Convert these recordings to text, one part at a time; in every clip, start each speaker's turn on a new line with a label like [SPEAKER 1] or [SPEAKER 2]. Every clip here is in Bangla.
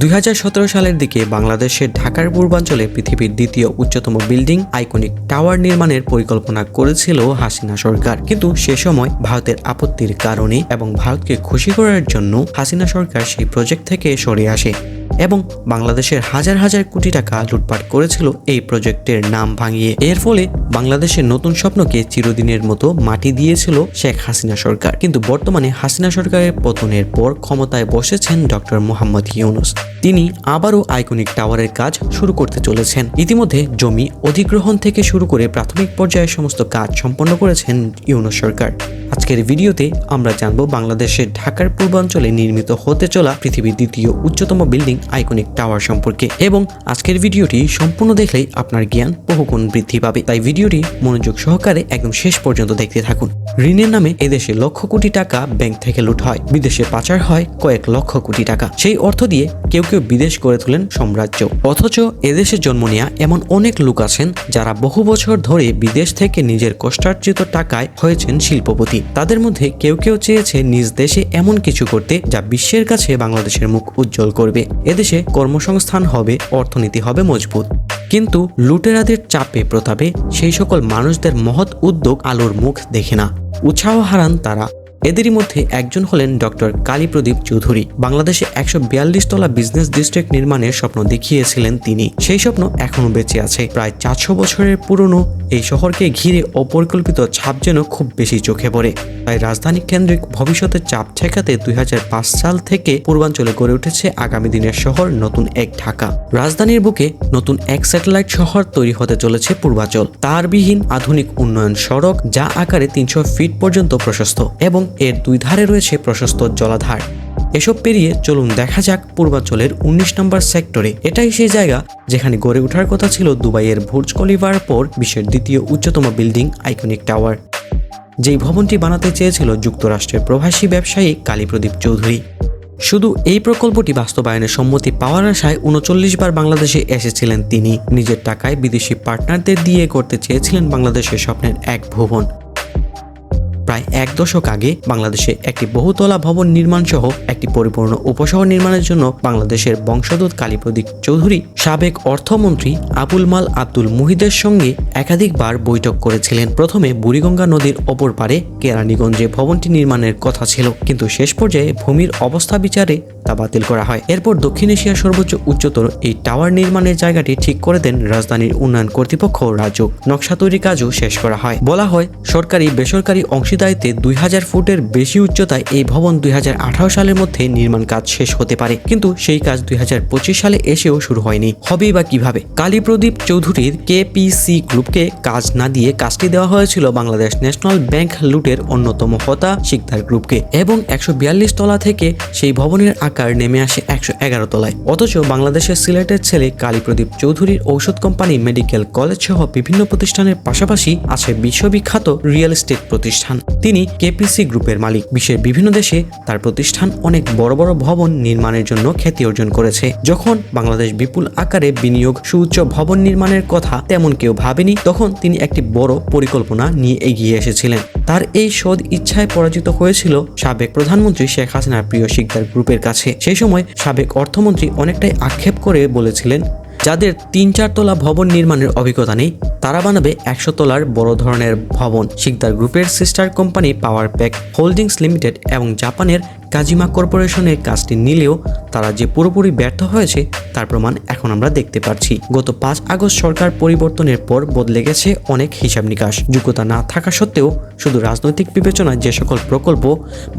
[SPEAKER 1] দুই হাজার সতেরো সালের দিকে বাংলাদেশের ঢাকার পূর্বাঞ্চলে পৃথিবীর দ্বিতীয় উচ্চতম বিল্ডিং আইকনিক টাওয়ার নির্মাণের পরিকল্পনা করেছিল হাসিনা সরকার। কিন্তু সে সময় ভারতের আপত্তির কারণে এবং ভারতকে খুশি করার জন্য হাসিনা সরকার সেই প্রজেক্ট থেকে সরে আসে। এবং বাংলাদেশের হাজার হাজার কোটি টাকা লুটপাট করেছিল এই প্রজেক্টের নাম ভাঙিয়ে। এর ফলে বাংলাদেশের নতুন স্বপ্নকে চিরদিনের মতো মাটি দিয়েছিল শেখ হাসিনা সরকার। কিন্তু বর্তমানে হাসিনা সরকারের পতনের পর ক্ষমতায় বসেছেন ডক্টর মোহাম্মদ ইউনুস। তিনি আবারও আইকনিক টাওয়ারের কাজ শুরু করতে চলেছেন। ইতিমধ্যে জমি অধিগ্রহণ থেকে শুরু করে প্রাথমিক পর্যায়ে সমস্ত কাজ সম্পন্ন করেছেন ইউনুস সরকার। আজকের ভিডিওতে আমরা জানব বাংলাদেশের ঢাকার পূর্বাঞ্চলে নির্মিত হতে চলা পৃথিবীর দ্বিতীয় উচ্চতম বিল্ডিং আইকনিক টাওয়ার সম্পর্কে এবং আজকের ভিডিওটি সম্পূর্ণ দেখলেই আপনার জ্ঞান বহুগুণ বৃদ্ধি পাবে। তাই ভিডিওটি মনোযোগ সহকারে একদম শেষ পর্যন্ত দেখতে থাকুন। ঋণের নামে এদেশে লক্ষ কোটি টাকা ব্যাংক থেকে লুট হয়। বিদেশে পাচার হয় কয়েক লক্ষ কোটি টাকা। সেই অর্থ দিয়ে কেউ কেউ বিদেশ করে তোলেন সাম্রাজ্য। অথচ এদেশে জন্ম নেওয়া এমন অনেক লোক আছেন যারা বহু বছর ধরে বিদেশ থেকে নিজের কষ্টার্জিত টাকায় হয়েছেন শিল্পপতি। তাদের মধ্যে কেউ কেউ চেয়েছে নিজ দেশে এমন কিছু করতে যা বিশ্বের কাছে বাংলাদেশের মুখ উজ্জ্বল করবে। এদেশে কর্মসংস্থান হবে, অর্থনীতি হবে মজবুত। কিন্তু লুটেরাদের চাপে প্রতাপে সেই সকল মানুষদের মহৎ উদ্যোগ আলোর মুখ দেখে না। উৎসাহ হারান তারা। এদেরই মধ্যে একজন হলেন ডক্টর কালীপ্রদীপ চৌধুরী। বাংলাদেশে একশো বিয়াল্লিশ তলা বিজনেস ডিস্ট্রিক্ট নির্মাণের স্বপ্ন দেখিয়েছিলেন তিনি। সেই স্বপ্ন এখনও বেঁচে আছে। প্রায় চারশো বছরের পুরনো এই শহরকে ঘিরে অপরিকল্পিত ছাপ যেন খুব বেশি চোখে পড়ে। তাই রাজধানী কেন্দ্রিক ভবিষ্যতের চাপ ঠেকাতে দুই হাজার পাঁচ সাল থেকে পূর্বাঞ্চলে গড়ে উঠেছে আগামী দিনের শহর নতুন এক ঢাকা। রাজধানীর বুকে নতুন এক স্যাটেলাইট শহর তৈরি হতে চলেছে পূর্বাচল। তারবিহীন আধুনিক উন্নয়ন সড়ক যা আকারে তিনশো ফিট পর্যন্ত প্রশস্ত এবং এর দুই ধারে রয়েছে প্রশস্ত জলাধার। এসব পেরিয়ে চলুন দেখা যাক পূর্বাঞ্চলের উনিশ নম্বর সেক্টরে। এটাই সেই জায়গা যেখানে গড়ে ওঠার কথা ছিল দুবাইয়ের ভুর্জ খলিফার পর বিশ্বের দ্বিতীয় উচ্চতম বিল্ডিং আইকনিক টাওয়ার। যেই ভবনটি বানাতে চেয়েছিল যুক্তরাষ্ট্রের প্রবাসী ব্যবসায়ী কালীপ্রদীপ চৌধুরী। শুধু এই প্রকল্পটি বাস্তবায়নের সম্মতি পাওয়ার আশায় উনচল্লিশ বার বাংলাদেশে এসেছিলেন তিনি। নিজের টাকায় বিদেশি পার্টনারদের দিয়ে করতে চেয়েছিলেন বাংলাদেশের স্বপ্নের এক ভুবন। প্রায় এক দশক আগে বাংলাদেশে একটি বহুতলা ভবন নির্মাণ সহ একটি পরিপূর্ণ উপশহর নির্মাণের জন্য বাংলাদেশের বংশদূত কালীপ্রদীপ চৌধুরী সাবেক অর্থমন্ত্রী আবুল মাল আব্দুল মুহিদের সঙ্গে একাধিকবার বৈঠক করেছিলেন। প্রথমে বুড়িগঙ্গা নদীর অপর পারে কেরানীগঞ্জে ভবনটি নির্মাণের কথা ছিল, কিন্তু শেষ পর্যায়ে ভূমির অবস্থা বিচারে তা বাতিল করা হয়। এরপর দক্ষিণ এশিয়ার সর্বোচ্চ উচ্চতর এই টাওয়ার নির্মাণের জায়গাটি ঠিক করে দেন রাজধানীর উন্নয়ন কর্তৃপক্ষ রাজুক নকশা তৈরি কাজও শেষ করা হয়। বলা হয় সরকারি বেসরকারি অংশীদারিত্বে দুই হাজার ফুটের বেশি উচ্চতায় এই ভবন দুই হাজার আঠারো সালের মধ্যে নির্মাণ কাজ শেষ হতে পারে। কিন্তু সেই কাজ দুই হাজার পঁচিশ সালে এসেও শুরু হয়নি। হবেই বা কীভাবে? কালীপ্রদীপ চৌধুরীর কেপিসি গ্রুপকে কাজ না দিয়ে কাজটি দেওয়া হয়েছিল বাংলাদেশ ন্যাশনাল ব্যাংক লুটের অন্যতম হতা শিকদার গ্রুপকে। এবং একশো বিয়াল্লিশ তলা থেকে সেই ভবনের আকার নেমে আসে একশো এগারো তলায়। অথচ বাংলাদেশের সিলেটের ছেলে কালীপ্রদীপ চৌধুরীর ঔষধ কোম্পানি মেডিকেল কলেজ সহ বিভিন্ন প্রতিষ্ঠানের পাশাপাশি আছে বিশ্ববিখ্যাত রিয়েল এস্টেট প্রতিষ্ঠান। তিনি কেপিসি গ্রুপের মালিক। বিশ্বের বিভিন্ন দেশে তার প্রতিষ্ঠান অনেক বড় বড় ভবন নির্মাণের জন্য খ্যাতি অর্জন করেছে। যখন বাংলাদেশ বিপুল আকারে বিনিয়োগ, সুউচ্চ ভবন নির্মাণের কথা তেমন কেউ ভাবেনি, তখন তিনি একটি বড় পরিকল্পনা নিয়ে এগিয়ে এসেছিলেন। তার এই সদ ইচ্ছায় পরাজিত হয়েছিল সাবেক প্রধানমন্ত্রী শেখ হাসিনার প্রিয় শিকদার গ্রুপের কাছে। সেই সময় সাবেক অর্থমন্ত্রী অনেকটাই আক্ষেপ করে বলেছিলেন যাদের তিন চার তলা ভবন নির্মাণের অভিজ্ঞতা নেই, তারা বানাবে একশো তলার বড় ধরনের ভবন। শিকদার গ্রুপের sister company power pack holdings limited এবং জাপানের কাজিমা কর্পোরেশনের কাজটি নিলেও তারা যে পুরোপুরি ব্যর্থ হয়েছে তার প্রমাণ এখন আমরা দেখতে পাচ্ছি গত পাঁচ আগস্ট সরকার পরিবর্তনের পর বদলে গেছে অনেক হিসাব নিকাশ। যোগ্যতা না থাকা সত্ত্বেও শুধু রাজনৈতিক বিবেচনায় যে সকল প্রকল্প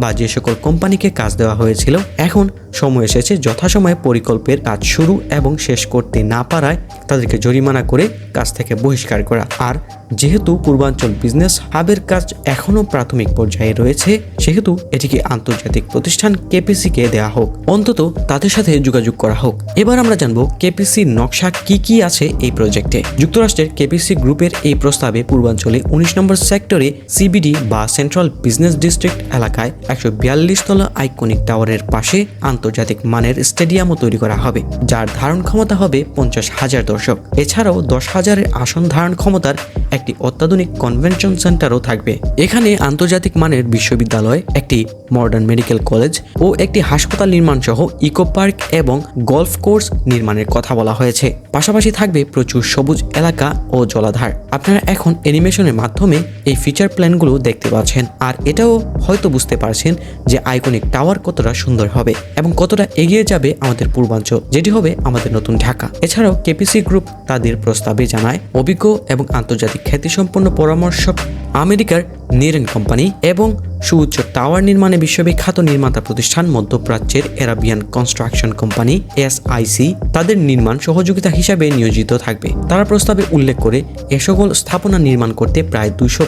[SPEAKER 1] বা যে সকল কোম্পানিকে কাজ দেওয়া হয়েছিল, এখন সময় এসেছে যথাসময়ে পরিকল্পের কাজ শুরু এবং শেষ করতে না পারায় তাদেরকে জরিমানা করে কাজ থেকে বহিষ্কার করা। আর যেহেতু পূর্বাঞ্চল বিজনেস হাবের কাজ এখনও প্রাথমিক পর্যায়ে রয়েছে, সেহেতু এটিকে আন্তর্জাতিক প্রতিষ্ঠান কেপিসিকে দেওয়া হোক। অন্তত তাদের সাথে যোগাযোগ করা হোক। এবার আমরা জানব কেপিসি নকশা কি কি আছে এই প্রজেক্টে। যুক্তরাষ্ট্রের কেপিসি গ্রুপের এই প্রস্তাবে পূর্বাঞ্চলে উনিশ নম্বর সেক্টরে সিবিডি বা সেন্ট্রাল বিজনেস ডিস্ট্রিক্ট এলাকায় একশো বিয়াল্লিশ তলা আইকনিক টাওয়ারের পাশে আন্তর্জাতিক মানের স্টেডিয়ামও তৈরি করা হবে, যার ধারণ ক্ষমতা হবে পঞ্চাশ হাজার দর্শক। এছাড়াও দশ হাজারের আসন ধারণ ক্ষমতার একটি অত্যাধুনিক কনভেনশন সেন্টারও থাকবে। এখানে আন্তর্জাতিক মানের বিশ্ববিদ্যালয়, একটি মডার্ন মেডিকেল কলেজ ও একটি হাসপাতাল নির্মাণ সহ ইকো পার্ক এবং গলফ কোর্স নির্মাণের কথা বলা হয়েছে। পাশাপাশি থাকবে প্রচুর সবুজ এলাকা ও জলাধার। আপনারা এখন অ্যানিমেশনের মাধ্যমে এই ফিচার প্ল্যানগুলো দেখতে পাচ্ছেন। আর এটাও হয়তো বুঝতে পারছেন যে আইকনিক টাওয়ার কতটা সুন্দর হবে এবং কতটা এগিয়ে যাবে আমাদের পূর্বাঞ্চল, যেটি হবে আমাদের নতুন ঢাকা। এছাড়াও কেপিসি গ্রুপ তাদের প্রস্তাবে জানায়, অভিজ্ঞ এবং আন্তর্জাতিক খ্যাতিসম্পন্ন পরামর্শ আমেরিকার নিরেন কোম্পানি এবং সুউচ্চ টাওয়ার নির্মাণে বিশ্ববিখ্যাত নির্মাতা প্রতিষ্ঠান মধ্যপ্রাচ্যের এরাবিয়ান কনস্ট্রাকশন কোম্পানি এসআইসি তাদের নির্মাণ সহযোগিতা হিসাবে নিয়োজিত থাকবে। তারা প্রস্তাবে উল্লেখ করে, এ সকল স্থাপনা নির্মাণ করতে প্রায় দুশো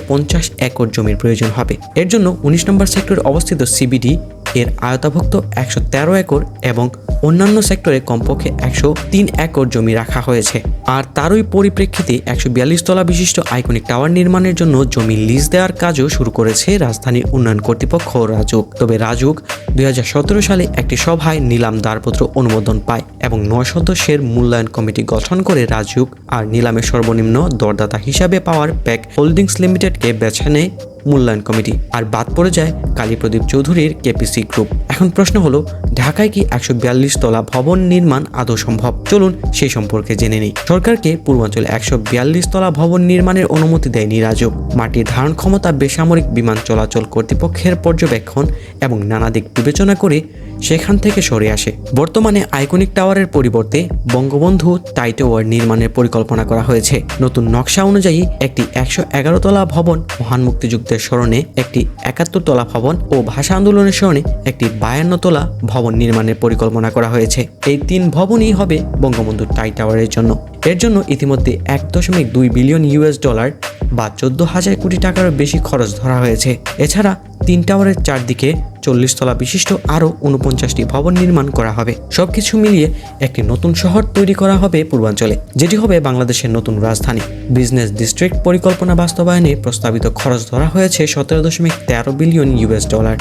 [SPEAKER 1] একর জমির প্রয়োজন হবে। এর জন্য উনিশ নম্বর সেক্টরে অবস্থিত সিবিডি এর আয়তাভুক্ত একশো তেরো একর এবং অন্যান্য সেক্টরে কমপক্ষে একশো তিন একর জমি রাখা হয়েছে। আর তারই পরিপ্রেক্ষিতে একশো বিয়াল্লিশ তলা বিশিষ্ট আইকনিক টাওয়ার নির্মাণের জন্য জমি লিজ দেওয়ার কাজও শুরু করেছে রাজধানী উন্নয়ন কর্তৃপক্ষ রাজুক। তবে রাজুক দুই হাজার সতেরো সালে একটি সভায় নিলাম দারপত্র অনুমোদন পায় এবং নয় সদস্যের মূল্যায়ন কমিটি গঠন করে রাজুক আর নিলামের সর্বনিম্ন দরদাতা হিসাবে পাওয়ার প্যাক হোল্ডিংস লিমিটেডকে বেছে নেয়। মূল্যায়ন কমিটি। আর বাদ পড়ে যায় কালীপ্রদীপ চৌধুরীর কেপিসি গ্রুপ। এখন প্রশ্ন হলো, ঢাকায় কি একশো বিয়াল্লিশ তলা ভবন নির্মাণ আদৌ সম্ভব? চলুন সেই সম্পর্কে জেনে নিই। সরকারকে পূর্বাঞ্চলে একশো বিয়াল্লিশ তলা ভবন নির্মাণের অনুমতি দেয়নি রাজক। মাটির ধারণ ক্ষমতা বেসামরিক বিমান চলাচল কর্তৃপক্ষের পর্যবেক্ষণ এবং নানা দিক বিবেচনা করে সেখান থেকে সরে আসে। বর্তমানে আইকনিক টাওয়ারের পরিবর্তে বঙ্গবন্ধু টাই টাওয়ার নির্মাণের পরিকল্পনা করা হয়েছে। নতুন নকশা অনুযায়ী একটি একশো এগারো তলা ভবন মহান মুক্তিযুদ্ধের স্মরণে, একটি একাত্তর তলা ভবন ও ভাষা আন্দোলনের স্মরণে একটি বায়ান্ন তলা ভবন নির্মাণের পরিকল্পনা করা হয়েছে। এই তিন ভবনই হবে বঙ্গবন্ধু টাই টাওয়ারের জন্য। এর জন্য ইতিমধ্যে এক দশমিক দুই বিলিয়ন ইউএস ডলার বা চোদ্দ হাজার কোটি টাকারও বেশি খরচ ধরা হয়েছে। এছাড়া তিন টাওয়ারের চারদিকে চল্লিশ তলা বিশিষ্ট আরও উনপঞ্চাশটি ভবন নির্মাণ করা হবে। সবকিছু মিলিয়ে একটি নতুন শহর তৈরি করা হবে পূর্বাঞ্চলে, যেটি হবে বাংলাদেশের নতুন রাজধানী। বিজনেস ডিস্ট্রিক্ট পরিকল্পনা বাস্তবায়নে প্রস্তাবিত খরচ ধরা হয়েছে সতেরো দশমিক তেরো বিলিয়ন ইউএস ডলার।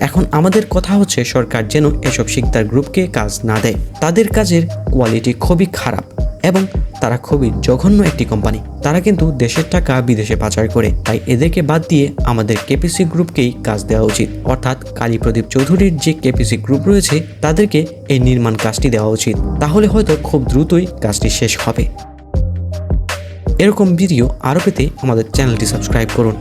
[SPEAKER 1] এখন আমাদের কথা হচ্ছে, সরকার যেন এসব শিকদার গ্রুপকে কাজ না দেয়। তাদের কাজের কোয়ালিটি খুবই খারাপ। এবং তারা খুবই জঘন্য একটি কোম্পানি। তারা কিন্তু দেশের টাকা বিদেশে পাচার করে। তাই এদেরকে বাদ দিয়ে আমাদের কেপিসি গ্রুপকেই কাজ দেওয়া উচিত। অর্থাৎ কালীপ্রদীপ চৌধুরীর যে কেপিসি গ্রুপ রয়েছে, তাদেরকে এই নির্মাণ কাজটি দেওয়া উচিত। তাহলে হয়তো খুব দ্রুতই কাজটি শেষ হবে। এরকম ভিডিও আরও পেতে আমাদের চ্যানেলটি সাবস্ক্রাইব করুন।